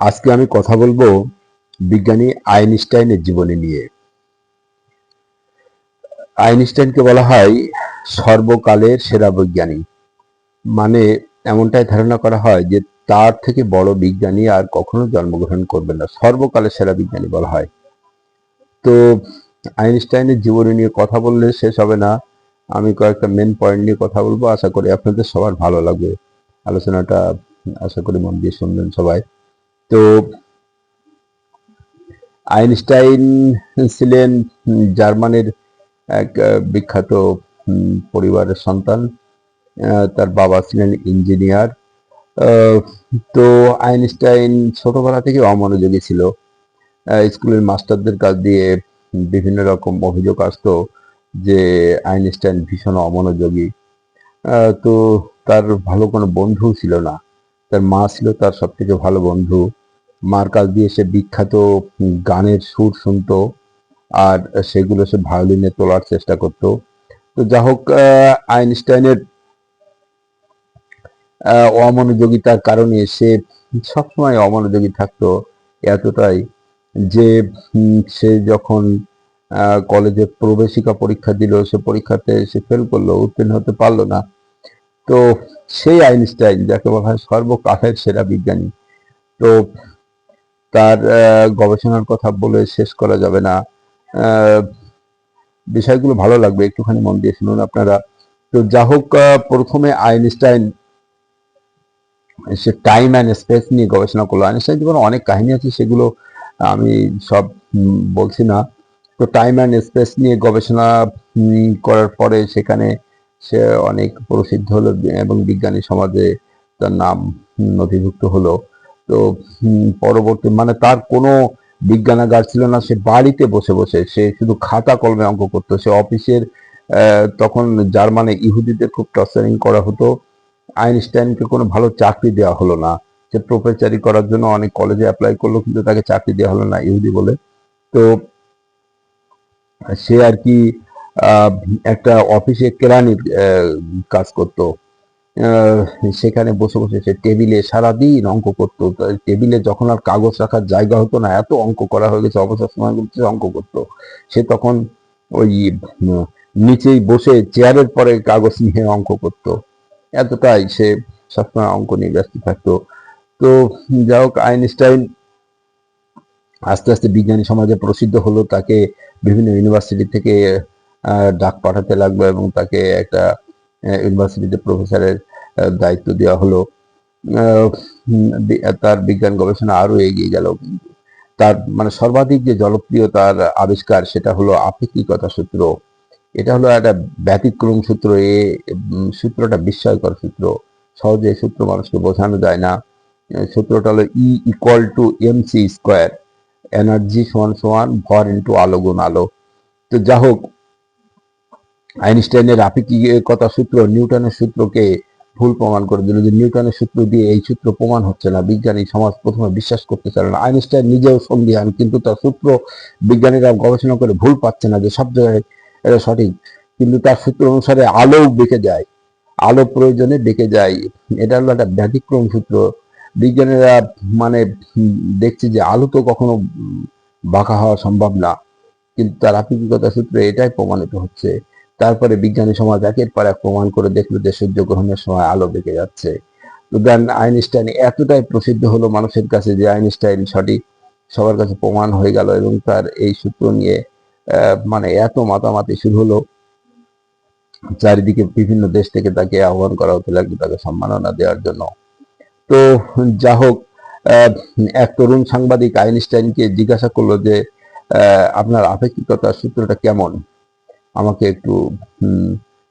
আজকে আমি কথা বলব বিজ্ঞানী আইনস্টাইনের জীবনী নিয়ে। আইনস্টাইনকে বলা হয় সর্বকালের সেরা বিজ্ঞানী। মানে এমনটাই ধারণা করা হয় যে তার থেকে বড় বিজ্ঞানী আর কখনো জন্মগ্রহণ করবে না। সর্বকালের সেরা বিজ্ঞানী বলা হয়। তো আইনস্টাইনের জীবনী নিয়ে কথা বললে শেষ হবে না। আমি কয়েকটা মেন পয়েন্ট নিয়ে কথা বলব। আশা করি আপনাদের সবার ভালো লাগবে। আলোচনাটা আশা করি মন দিয়ে শুনবেন সবাই। তো আইনস্টাইন ছিলেন জার্মানির এক বিখ্যাত পরিবারের সন্তান। তার বাবা ছিলেন ইঞ্জিনিয়ার। তো আইনস্টাইন ছোটবেলা থেকে অমনোযোগী ছিল। স্কুলের মাস্টারদের কাছ দিয়ে বিভিন্ন রকম অভিযোগ আসতো যে আইনস্টাইন ভীষণ অমনোযোগী। তো তার ভালো কোনো বন্ধু ছিল না। তার মা ছিল তার সব থেকে ভালো বন্ধু। মার দিয়ে সে বিখ্যাত গানের সুর শুনতো আর সেগুলো সে ভায়োলিনে তোলার চেষ্টা করতো। তো যা হোক আইনস্টাইনের অমনোযোগিতার কারণে সে সবসময় অমনোযোগী থাকতো এতটাই যে সে যখন কলেজে প্রবেশিকা পরীক্ষা দিল, সে পরীক্ষাতে সে ফেল করল, উত্তীর্ণ হতে পারল না। তো সেই আইনস্টাইন, যাকে বলা হয় সর্বকালের সেরা বিজ্ঞানী, তো তার গবেষণার কথা বলে শেষ করা যাবে না। বিষয়গুলো ভালো লাগবে, একটুখানি মন দিয়ে শুনুন আপনারা। তো যা হোক প্রথমে আইনস্টাইন, সে টাইম অ্যান্ড স্পেস নিয়ে গবেষণা করল। আইনস্টাইন জীবনে অনেক কাহিনী আছে, সেগুলো আমি সব বলছি না। তো টাইম অ্যান্ড স্পেস নিয়ে গবেষণা করার পরে সেখানে সে অনেক প্রসিদ্ধ হলো, এবং বিজ্ঞানী সমাজে তার নাম নথিভুক্ত হলো। তো পরবর্তী মানে তার কোনো বিজ্ঞানাগার ছিল না, সে বাড়িতে বসে বসে, সে শুধু খাতা কলমে অঙ্ক করতো। সে অফিসের তখন জার্মানে ইহুদিদের খুব টর্চারিং করা হতো। আইনস্টাইনকে কোনো ভালো চাকরি দেওয়া হলো না। সে প্রফেসারি করার জন্য অনেক কলেজে অ্যাপ্লাই করল, কিন্তু তাকে চাকরি দেওয়া হলো না ইহুদি বলে। তো, সে আর কি একটা অফিসে কেরানির কাজ করতো। সেখানে বসে বসে সে টেবিলে সারাদিন অঙ্ক করতো। টেবিলে যখন আর কাগজ রাখার জায়গা হতো না, এত অঙ্ক করা হয়ে গেছে, অবসর সময় সে অঙ্ক করতো। সে তখন ওই নিচেই বসে চেয়ারের পরে কাগজ নিয়ে অঙ্ক করতো। এতটাই সে সবসময় অঙ্ক নিয়ে ব্যস্ত থাকতো। তো যাই হোক, আইনস্টাইন আস্তে আস্তে বিজ্ঞানী সমাজে প্রসিদ্ধ হলো। তাকে বিভিন্ন ইউনিভার্সিটি থেকে ডাক পাঠাতে লাগল এবং তাকে একটা ইউনিভার্সিটিতে প্রফেসরের দায়িত্ব দেওয়া হলো। তার বিজ্ঞান গবেষণা আরও এগিয়ে গেল। তার মানে সর্বাধিক যে জনপ্রিয় তার আবিষ্কার সেটা হলো আপেক্ষিকতা সূত্র। এটা হলো একটা ব্যতিক্রম সূত্র, এ সূত্রটা বিস্ময়কর সূত্র। সহজে সূত্র মানুষকে বোঝানো যায় না। সূত্রটা হলো E equal to M C square energy সমান সমান ভর ইন্টু আলো গুণ আলো। তো যা হোক আইনস্টাইনের আপেক্ষিকতা সূত্র, নিউটনের সূত্রকে ভুল প্রমাণ করে দিল যে নিউটনের সূত্র দিয়ে এই সূত্র প্রমাণ হচ্ছে না। বিজ্ঞানী সমাজ প্রথমে বিশ্বাস করতে চায় না। আইনস্টাইন নিজেও সন্দিহান, কিন্তু তার সূত্র বিজ্ঞানীরা গবেষণা করে ভুল পাচ্ছে না যে সব জায়গায় এটা সঠিক। কিন্তু তার সূত্র অনুসারে আলো বেঁকে যায়, আলো প্রয়োজনে বেঁকে যায়। এটা হলো একটা ব্যতিক্রম সূত্র। বিজ্ঞানীরা মানে দেখছে যে আলো তো কখনো বাঁকা হওয়া সম্ভব না, কিন্তু তার আপেক্ষিকতা সূত্রে এটাই প্রমাণিত হচ্ছে। তারপরে বিজ্ঞানী সমাজ একের পর এক প্রমাণ করে দেখল যে সূর্য গ্রহণের সময় আলো বেঁকে যাচ্ছে। দেন আইনস্টাইন এতটাই প্রসিদ্ধ হলো মানুষের কাছে যে আইনস্টাইন সঠিক সবার কাছে প্রমাণ হয়ে গেল এবং তার এই সূত্র নিয়ে মানে এত মাতামাতি শুরু হলো। চারিদিকে বিভিন্ন দেশ থেকে তাকে আহ্বান করা হতে লাগল তাকে সম্মাননা দেওয়ার জন্য। তো যা হোক এক তরুণ সাংবাদিক আইনস্টাইনকে জিজ্ঞাসা করল যে আপনার আপেক্ষিকতার সূত্রটা কেমন? আমাকে একটু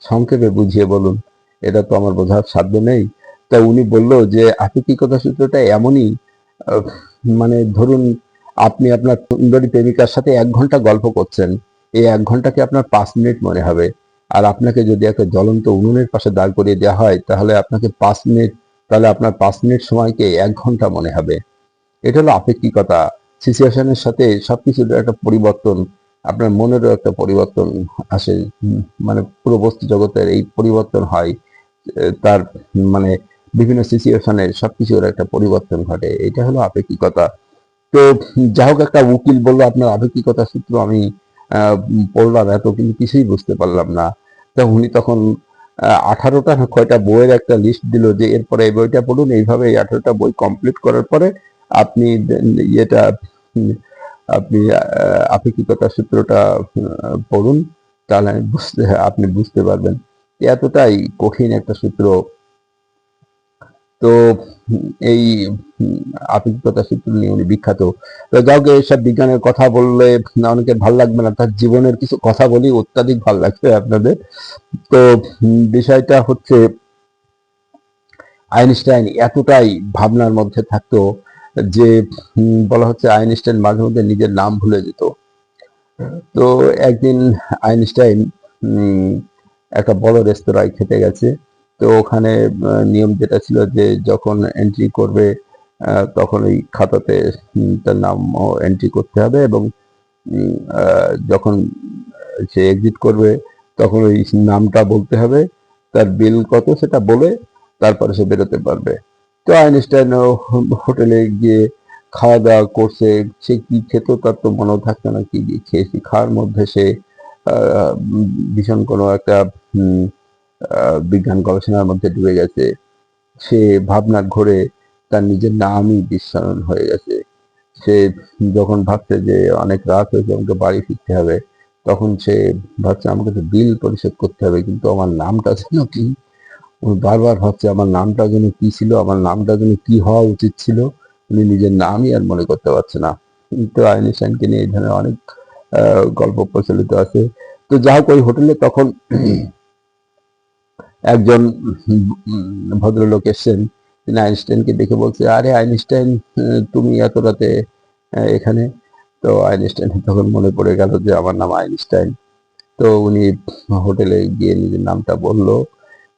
সংক্ষেপে বুঝিয়ে বলুন। এটা তো আমার বোঝার সাধ্য নেই। তা উনি বলল যে আপেক্ষিকতা সূত্রটা এমনই মানে ধরুন, আপনি আপনার সুন্দরী প্রেমিকার সাথে এক ঘণ্টা গল্প করছেন। এই এক ঘন্টাকে আপনার পাঁচ মিনিট মনে হবে? আর আপনাকে যদি একটা জ্বলন্ত উনুনের পাশে দাঁড় করিয়ে দেওয়া হয়, তাহলে আপনাকে পাঁচ মিনিট, তাহলে আপনার পাঁচ মিনিট সময়কে এক ঘণ্টা মনে হবে? এটা হলো আপেক্ষিকতা। সিচুয়েশনের সাথে সবকিছুর একটা পরিবর্তন আপনার মনেরও একটা পরিবর্তন আসে মানে পুরো বস্তু জগতের এই পরিবর্তন হয় তার মানে বিভিন্ন সিচুয়েশনে সবকিছুর একটা পরিবর্তন ঘটে এটা হলো আপেক্ষিকতা। তো যাই হোক একটা উকিল বলল আপনার আপেক্ষিকতা সূত্র আমি পড়লাম এত কিন্তু কিছুই বুঝতে পারলাম না। তো উনি তখন আঠারোটা কয়টা বইয়ের একটা লিস্ট দিল যে এরপরে এই বইটা পড়ুন। এইভাবে এই আঠারোটা বই কমপ্লিট করার পরে আপনি উম, আপনি আপেক্ষিকতা সূত্রটা পড়ুন, তাহলে বুঝতে, আপনি বুঝতে পারবেন। এতটাই কঠিন একটা সূত্র। তো, এই, আপেক্ষিকতা সূত্র নিয়ে উনি বিখ্যাত। যাওকে এসব বিজ্ঞানের কথা বললে অনেকের ভালো লাগবে না, তার জীবনের কিছু কথা বলি, অত্যাধিক ভালো লাগবে আপনাদের। তো, বিষয়টা হচ্ছে, আইনস্টাইন এতটাই ভাবনার মধ্যে থাকতো যে বলা হচ্ছে আইনস্টাইন মাঝে মধ্যে নিজের নাম ভুলে যেত। তো একদিন আইনস্টাইন একটা বড় রেস্তোরাঁয় খেতে গেছে। তো ওখানে নিয়ম যেটা ছিল যে, যখন এন্ট্রি করবে তখন ওই খাতাতে তার নাম এন্ট্রি করতে হবে এবং যখন সে এক্সিট করবে, তখন ওই নামটা বলতে হবে। তার বিল কত সেটা বলে, তারপরে সে বেরোতে পারবে। তো আইনস্টাইন হোটেলে গিয়ে খাওয়া দাওয়া করছে, সে কি খেত? তার তো মনেও থাকতো না কি খেয়েছি। খাওয়ার মধ্যে সে ভীষণ কোনো একটা বিজ্ঞান গবেষণার মধ্যে ডুবে গেছে। সে ভাবনার ঘোরে তার নিজের নামই বিস্মরণ হয়ে গেছে। সে যখন ভাবছে যে অনেক রাত হয়েছে, আমাকে বাড়ি ফিরতে হবে, তখন সে ভাবছে আমাকে তো বিল পরিশোধ করতে হবে, কিন্তু আমার নামটা যেন কি ও বারবার ভাবছে, আমার নামটা যেন কি ছিল, আমার নামটা যেন কি হওয়া উচিত ছিল, উনি নিজের নামই আর মনে করতে পারছে না। তো আইনস্টাইনকে নিয়ে এই ধরনের অনেক গল্প প্রচলিত আছে। তো যা ওই হোটেলে তখন একজন ভদ্রলোক এসেছেন। তিনি আইনস্টাইনকে দেখে বলছে, আরে আইনস্টাইন, তুমি এত রাতে এখানে? তো আইনস্টাইন তখন মনে পড়ে গেল যে, আমার নাম আইনস্টাইন। তো উনি হোটেলে গিয়ে নিজের নামটা বলল।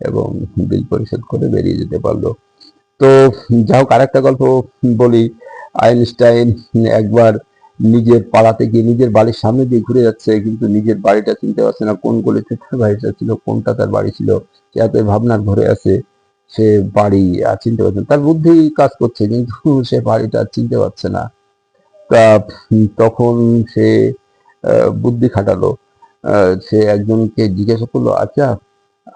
এবং বিল পরিশোধ করে বেরিয়ে যেতে পারল। তো যাই হোক আরেকটা গল্প বলি। আইনস্টাইন একবার নিজের পাড়াতে গিয়ে নিজের বাড়ির সামনে দিয়ে ঘুরে যাচ্ছে, কিন্তু নিজের বাড়িটা চিনতে পারছে না কোন গলিতে তার বাড়িটা ছিল, কোনটা তার বাড়ি ছিল এত ভাবনার ঘরে আছে, সে বাড়ি আর চিনতে পারছে তার বুদ্ধি কাজ করছে, কিন্তু সে বাড়িটা চিনতে পারছে না। তা তখন সে বুদ্ধি খাটালো। সে একজনকে জিজ্ঞাসা করল আচ্ছা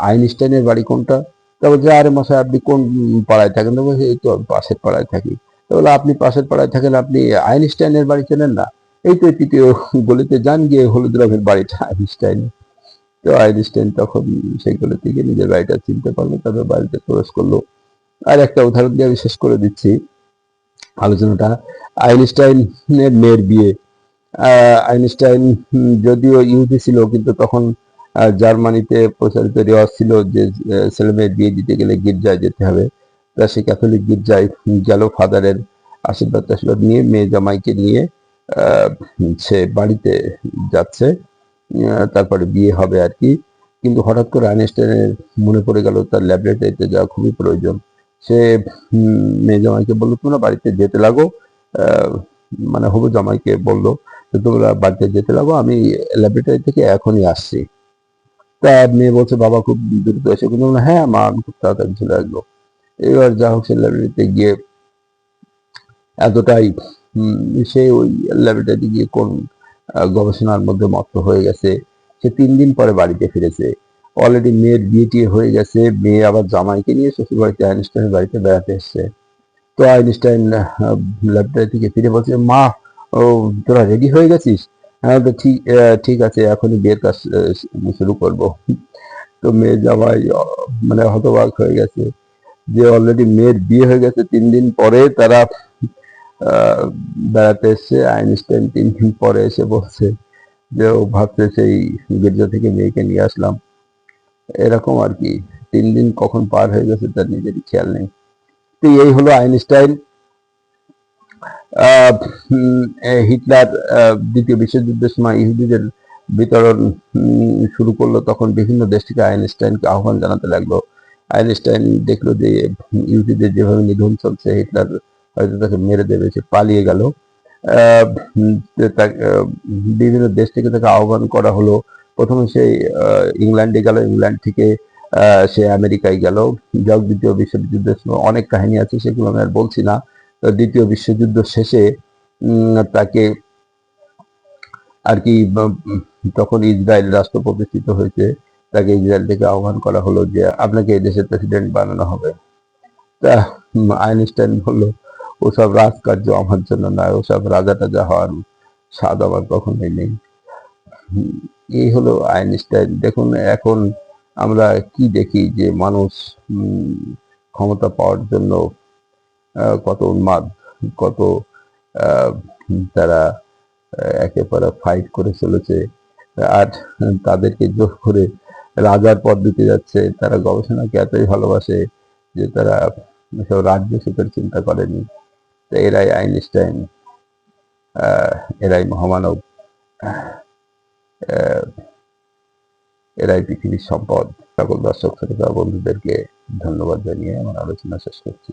আইনস্টাইনের বাড়ি কোনটা? তা বলছে আরে মশাই, আপনি কোন পাড়ায় থাকেন? তো বলছে এই তো আমি পাশের পাড়ায় থাকি। তো বলে আপনি পাশের পাড়ায় থাকেন, আপনি আইনস্টাইনের বাড়ি চেনেন না? এই তো তৃতীয় গলিতে যান গিয়ে হলুদ রঙের বাড়িটা আইনস্টাইন। তো আইনস্টাইন তখন সেই গলি থেকে নিজের বাড়িটা চিনতে পারল, তারপর বাড়িতে প্রবেশ করল। আর একটা উদাহরণ দিয়ে আমি শেষ করে দিচ্ছি আলোচনাটা। আইনস্টাইনের মেয়ের বিয়ে। আইনস্টাইন যদিও ইহুদি ছিল, কিন্তু তখন জার্মানিতে প্রচারিত রেওয়াজ ছিল যে আহ, ছেলে মেয়ের বিয়ে দিতে গেলে গির্জায় যেতে হবে। তা সে ক্যাথলিক গির্জায় গেল ফাদারের আশীর্বাদ টাশীর্বাদ নিয়ে মেয়ে জামাইকে নিয়ে সে বাড়িতে যাচ্ছে। তারপরে বিয়ে হবে আর কি। কিন্তু হঠাৎ করে আইনস্টাইনের মনে পড়ে গেল তার ল্যাবরেটরিতে যাওয়া খুবই প্রয়োজন। সে মেয়ে জামাইকে বলল তোমরা বাড়িতে যেতে লাগো। মানে হবু জামাইকে বলল তোমরা বাড়িতে যেতে লাগো আমি ল্যাবরেটরি থেকে এখনই আসছি। তা মেয়ে বলছে, বাবা খুব দ্রুত এসে কিন্তু হ্যাঁ মা আমি খুব তাড়াতাড়ি চলে আসব এবার যা হোক সে ল্যাবরেটরিতে গিয়ে এতটাই সে ওই ল্যাবরেটরি গিয়ে কোন গবেষণার মধ্যে মত্ত হয়ে গেছে। সে তিন দিন পরে বাড়িতে ফিরেছে। অলরেডি মেয়ের বিয়ে টিয়ে হয়ে গেছে। মেয়ে আবার জামাইকে নিয়ে শ্বশুর বাড়িতে আইনস্টাইনের বাড়িতে বেড়াতে এসছে। তো আইনস্টাইন ল্যাবরেটরি থেকে ফিরে বলছে, মা, ও, তোরা রেডি হয়ে গেছিস? তো ঠিক ঠিক আছে, এখনই বিয়ের কাজ শুরু করব। তো মেয়ে জামাই মানে হতবাক হয়ে গেছে। যে অলরেডি মেয়ের বিয়ে হয়ে গেছে, তিন দিন পরে তারা বেড়াতে এসছে। আইনস্টাইন তিন দিন পরে এসে বলছে যে, ও ভাবছে সেই গির্জা থেকে মেয়েকে নিয়ে আসলাম। এরকম আর কি। তিন দিন কখন পার হয়ে গেছে তার নিজেরই খেয়াল নেই। তো এই হলো আইনস্টাইন। হিটলার দ্বিতীয় বিশ্বযুদ্ধের সময় ইহুদিদের বিতরণ শুরু করল তখন বিভিন্ন দেশ থেকে আইনস্টাইনকে আহ্বান জানাতে লাগল। আইনস্টাইন দেখল যে ইহুদিদের যেভাবে নিধন চলছে হিটলার হয়তো তাকে মেরে দেবে সে পালিয়ে গেল। বিভিন্ন দেশ থেকে তাকে আহ্বান করা হলো। প্রথমে আহ, ইংল্যান্ডে গেল ইংল্যান্ড থেকে সে আমেরিকায় গেল। যাক দ্বিতীয় বিশ্বযুদ্ধের সময় অনেক কাহিনী আছে সেগুলো আমি আর বলছি না। দ্বিতীয় বিশ্বযুদ্ধ শেষে তাকে আর কি তখন ইসরায়েল রাষ্ট্র প্রতিষ্ঠিত হয়েছে, তাকে ইসরায়েল থেকে আহ্বান করা হলো যে আপনাকে এই দেশের প্রেসিডেন্ট বানানো হবে। তা আইনস্টাইন বলল, ওসব রাজকার্য আমার জন্য নয়, ওসব রাজা টাজা হওয়ার স্বাদ আমার কখনোই নেই। এই হলো আইনস্টাইন। দেখুন, এখন আমরা কি দেখি যে মানুষ ক্ষমতা পাওয়ার জন্য কত উন্মাদ, কত তারা একেবারে ফাইট করে চলেছে। আর তাদেরকে জোর করে রাজার পদ দিতে যাচ্ছে। তারা গবেষণাকে এতই ভালোবাসে যে তারা সব রাজ্য সুখের চিন্তা করেনি। তো এরাই আইনস্টাইন এরাই মহামানব এরাই পৃথিবীর সম্পদ। সকল দর্শক, শ্রোতা, বন্ধুদেরকে ধন্যবাদ জানিয়ে আমার আলোচনা শেষ করছি।